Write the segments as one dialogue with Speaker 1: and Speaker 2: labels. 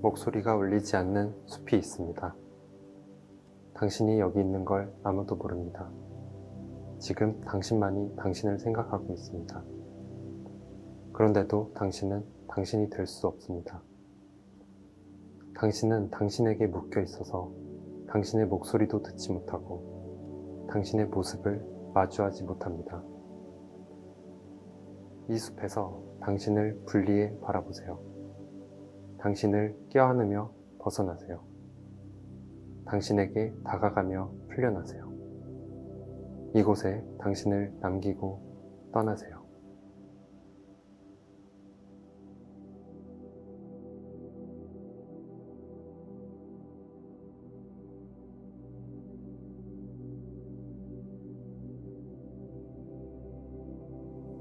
Speaker 1: 목소리가 울리지 않는 숲이 있습니다. 당신이 여기 있는 걸 아무도 모릅니다. 지금 당신만이 당신을 생각하고 있습니다. 그런데도 당신은 당신이 될 수 없습니다. 당신은 당신에게 묶여 있어서 당신의 목소리도 듣지 못하고 당신의 모습을 마주하지 못합니다. 이 숲에서 당신을 분리해 바라보세요. 당신을 껴안으며 벗어나세요. 당신에게 다가가며 풀려나세요. 이곳에 당신을 남기고 떠나세요.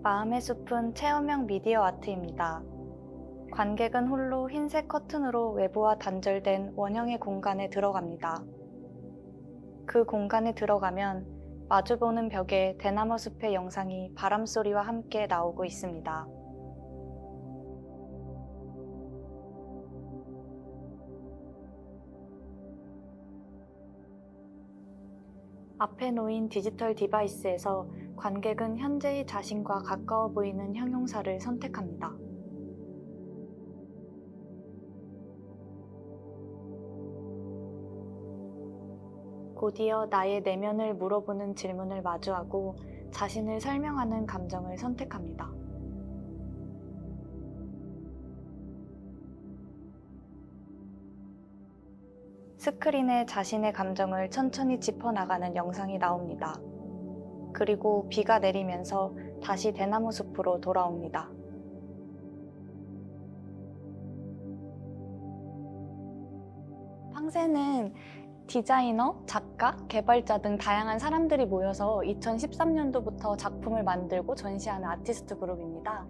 Speaker 2: 마음의 숲은 체험형 미디어 아트입니다. 관객은 홀로 흰색 커튼으로 외부와 단절된 원형의 공간에 들어갑니다. 그 공간에 들어가면 마주보는 벽에 대나무 숲의 영상이 바람 소리와 함께 나오고 있습니다. 앞에 놓인 디지털 디바이스에서 관객은 현재의 자신과 가까워 보이는 형용사를 선택합니다. 곧이어 나의 내면을 물어보는 질문을 마주하고 자신을 설명하는 감정을 선택합니다. 스크린에 자신의 감정을 천천히 짚어나가는 영상이 나옵니다. 그리고 비가 내리면서 다시 대나무 숲으로 돌아옵니다. 팡세는 디자이너, 작가, 개발자 등 다양한 사람들이 모여서 2013년도부터 작품을 만들고 전시하는 아티스트 그룹입니다.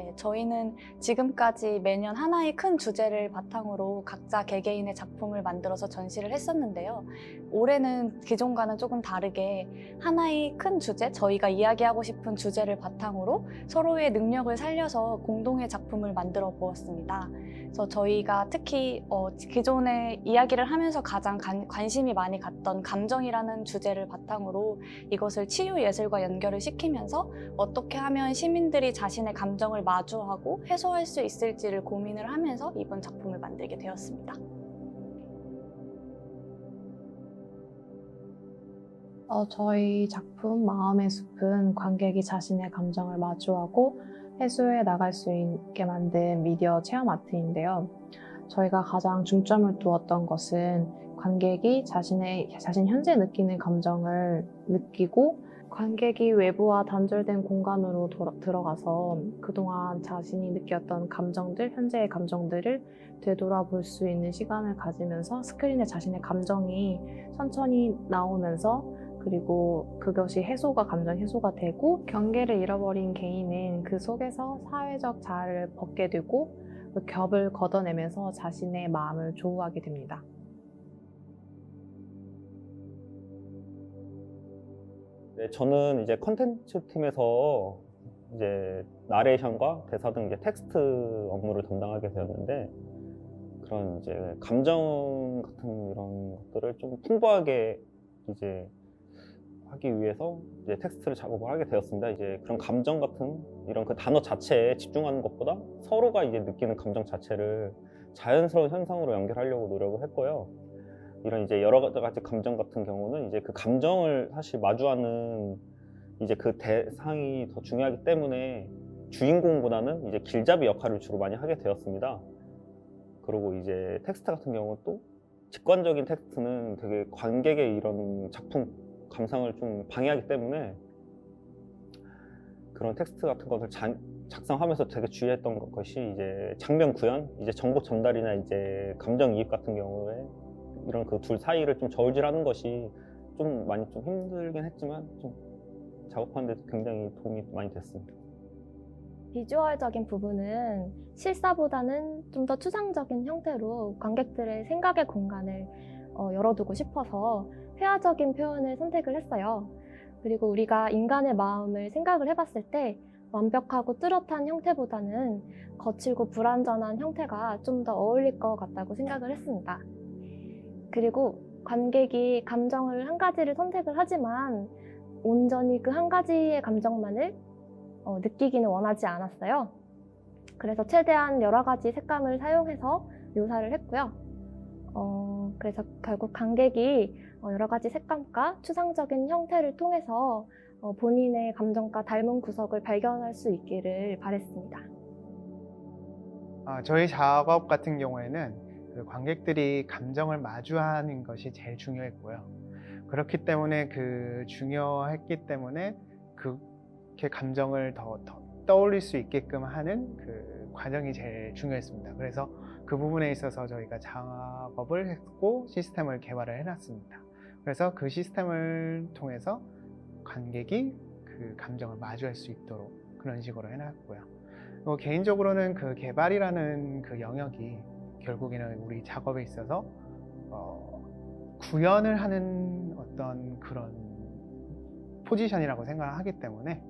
Speaker 2: 네, 저희는 지금까지 매년 하나의 큰 주제를 바탕으로 각자 개개인의 작품을 만들어서 전시를 했었는데요. 올해는 기존과는 조금 다르게 하나의 큰 주제, 저희가 이야기하고 싶은 주제를 바탕으로 서로의 능력을 살려서 공동의 작품을 만들어 보았습니다. 그래서 저희가 특히 어, 기존에 이야기를 하면서 가장 관, 관심이 많이 갔던 감정이라는 주제를 바탕으로 이것을 치유 예술과 연결을 시키면서 어떻게 하면 시민들이 자신의 감정을 마주하고 해소할 수 있을지를 고민을 하면서 이번 작품을 만들게 되었습니다.
Speaker 3: 어, 저희 작품 마음의 숲은 관객이 자신의 감정을 마주하고 해소해 나갈 수 있게 만든 미디어 체험 아트인데요. 저희가 가장 중점을 두었던 것은 관객이 자신의 자신 현재 느끼는 감정을 느끼고 관객이 외부와 단절된 공간으로 돌아- 들어가서 그동안 자신이 느꼈던 감정들, 현재의 감정들을 되돌아볼 수 있는 시간을 가지면서 스크린에 자신의 감정이 천천히 나오면서 그리고 그것이 해소가 감정 해소가 되고 경계를 잃어버린 개인은 그 속에서 사회적 자아를 벗게 되고 그 겹을 걷어내면서 자신의 마음을 조우하게 됩니다.
Speaker 4: 네, 저는 이제 컨텐츠 팀에서 이제 나레이션과 대사 등 이제 텍스트 업무를 담당하게 되었는데 그런 이제 감정 같은 이런 것들을 좀 풍부하게 이제 하기 위해서 이제 텍스트를 작업을 하게 되었습니다. 이제 그런 감정 같은 이런 그 단어 자체에 집중하는 것보다 서로가 이제 느끼는 감정 자체를 자연스러운 현상으로 연결하려고 노력을 했고요. 이런 이제 여러 가지 감정 같은 경우는 이제 그 감정을 사실 마주하는 이제 그 대상이 더 중요하기 때문에 주인공보다는 이제 길잡이 역할을 주로 많이 하게 되었습니다. 그리고 이제 텍스트 같은 경우는 또 직관적인 텍스트는 되게 관객의 이런 작품 감상을 좀 방해하기 때문에 그런 텍스트 같은 것을 자- 작성하면서 되게 주의했던 것- 것이 이제 장면 구현, 이제 정보 전달이나 이제 감정 이입 같은 경우에 이런 그 둘 사이를 좀 저울질하는 것이 좀 많이 좀 힘들긴 했지만 좀 작업하는데 굉장히 도움이 많이 됐습니다.
Speaker 5: 비주얼적인 부분은 실사보다는 좀 더 추상적인 형태로 관객들의 생각의 공간을 어, 열어두고 싶어서 회화적인 표현을 선택을 했어요. 그리고 우리가 인간의 마음을 생각을 해봤을 때 완벽하고 뚜렷한 형태보다는 거칠고 불완전한 형태가 좀 더 어울릴 것 같다고 생각을 했습니다. 그리고 관객이 감정을 한 가지를 선택을 하지만 온전히 그 한 가지의 감정만을 어, 느끼기는 원하지 않았어요. 그래서 최대한 여러 가지 색감을 사용해서 묘사를 했고요. 어, 그래서 결국 관객이 어, 여러 가지 색감과 추상적인 형태를 통해서 어, 본인의 감정과 닮은 구석을 발견할 수 있기를 바랬습니다.
Speaker 6: 어, 저희 작업 같은 경우에는 그 관객들이 감정을 마주하는 것이 제일 중요했고요. 그렇기 때문에 그 중요했기 때문에 그렇게 감정을 더, 더 떠올릴 수 있게끔 하는 그 과정이 제일 중요했습니다. 그래서 그 부분에 있어서 저희가 작업을 했고 시스템을 개발을 해놨습니다. 그래서 그 시스템을 통해서 관객이 그 감정을 마주할 수 있도록 그런 식으로 해놨고요. 뭐 개인적으로는 그 개발이라는 그 영역이 결국에는 우리 작업에 있어서 어, 구현을 하는 어떤 그런 포지션이라고 생각을 하기 때문에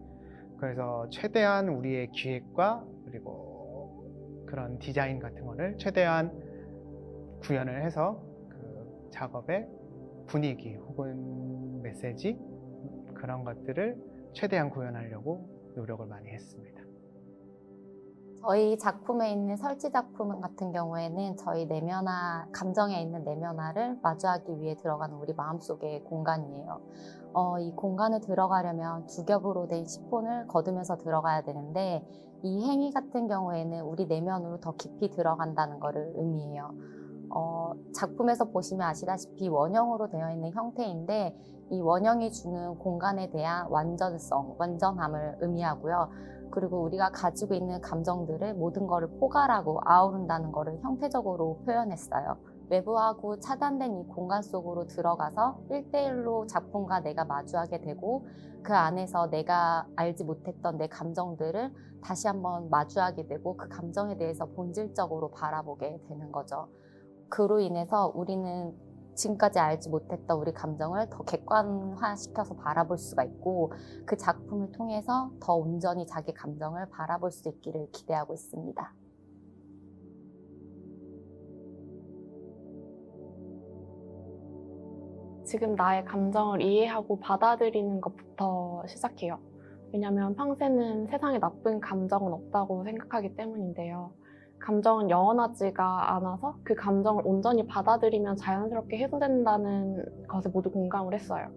Speaker 6: 그래서 최대한 우리의 기획과 그리고 그런 디자인 같은 거를 최대한 구현을 해서 그 작업의 분위기 혹은 메시지 그런 것들을 최대한 구현하려고 노력을 많이 했습니다.
Speaker 7: 저희 작품에 있는 설치 작품 같은 경우에는 저희 내면화, 감정에 있는 내면화를 마주하기 위해 들어가는 우리 마음속의 공간이에요. 어, 이 공간에 들어가려면 두 겹으로 된 시폰을 거두면서 들어가야 되는데 이 행위 같은 경우에는 우리 내면으로 더 깊이 들어간다는 것을 의미해요. 어, 작품에서 보시면 아시다시피 원형으로 되어 있는 형태인데 이 원형이 주는 공간에 대한 완전성, 완전함을 의미하고요. 그리고 우리가 가지고 있는 감정들을 모든 것을 포괄하고 아우른다는 것을 형태적으로 표현했어요. 외부하고 차단된 이 공간 속으로 들어가서 1대1로 작품과 내가 마주하게 되고 그 안에서 내가 알지 못했던 내 감정들을 다시 한번 마주하게 되고 그 감정에 대해서 본질적으로 바라보게 되는 거죠. 그로 인해서 우리는 지금까지 알지 못했던 우리 감정을 더 객관화시켜서 바라볼 수가 있고 그 작품을 통해서 더 온전히 자기 감정을 바라볼 수 있기를 기대하고 있습니다.
Speaker 3: 지금 나의 감정을 이해하고 받아들이는 것부터 시작해요. 왜냐하면 평소에는 세상에 나쁜 감정은 없다고 생각하기 때문인데요. 감정은 영원하지가 않아서 그 감정을 온전히 받아들이면 자연스럽게 해소된다는 것에 모두 공감을 했어요.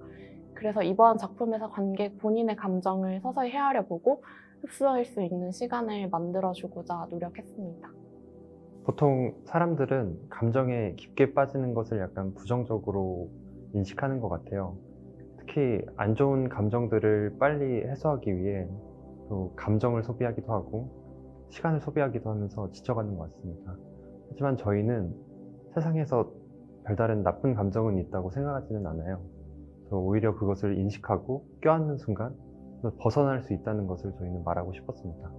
Speaker 3: 그래서 이번 작품에서 관객 본인의 감정을 서서히 헤아려 보고 흡수할 수 있는 시간을 만들어주고자 노력했습니다.
Speaker 1: 보통 사람들은 감정에 깊게 빠지는 것을 약간 부정적으로 인식하는 것 같아요. 특히 안 좋은 감정들을 빨리 해소하기 위해 또 감정을 소비하기도 하고 시간을 소비하기도 하면서 지쳐가는 것 같습니다. 하지만 저희는 세상에서 별다른 나쁜 감정은 있다고 생각하지는 않아요. 저 오히려 그것을 인식하고 껴안는 순간 벗어날 수 있다는 것을 저희는 말하고 싶었습니다.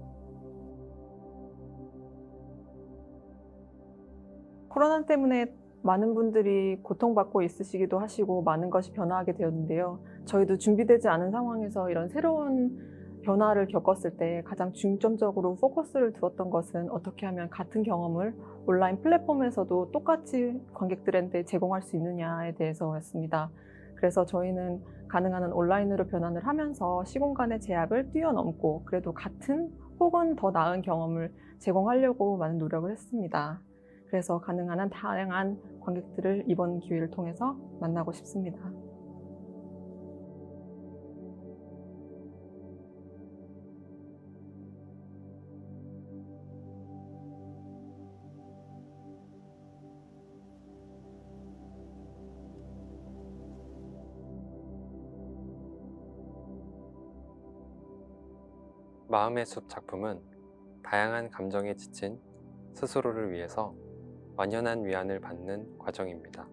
Speaker 8: 코로나 때문에 많은 분들이 고통받고 있으시기도 하시고 많은 것이 변화하게 되었는데요. 저희도 준비되지 않은 상황에서 이런 새로운 변화를 겪었을 때 가장 중점적으로 포커스를 두었던 것은 어떻게 하면 같은 경험을 온라인 플랫폼에서도 똑같이 관객들한테 제공할 수 있느냐에 대해서였습니다. 그래서 저희는 가능한 한 온라인으로 변환을 하면서 시공간의 제약을 뛰어넘고 그래도 같은 혹은 더 나은 경험을 제공하려고 많은 노력을 했습니다. 그래서 가능한 한 다양한 관객들을 이번 기회를 통해서 만나고 싶습니다.
Speaker 1: 마음의 숲 작품은 다양한 감정에 지친 스스로를 위해서 완연한 위안을 받는 과정입니다.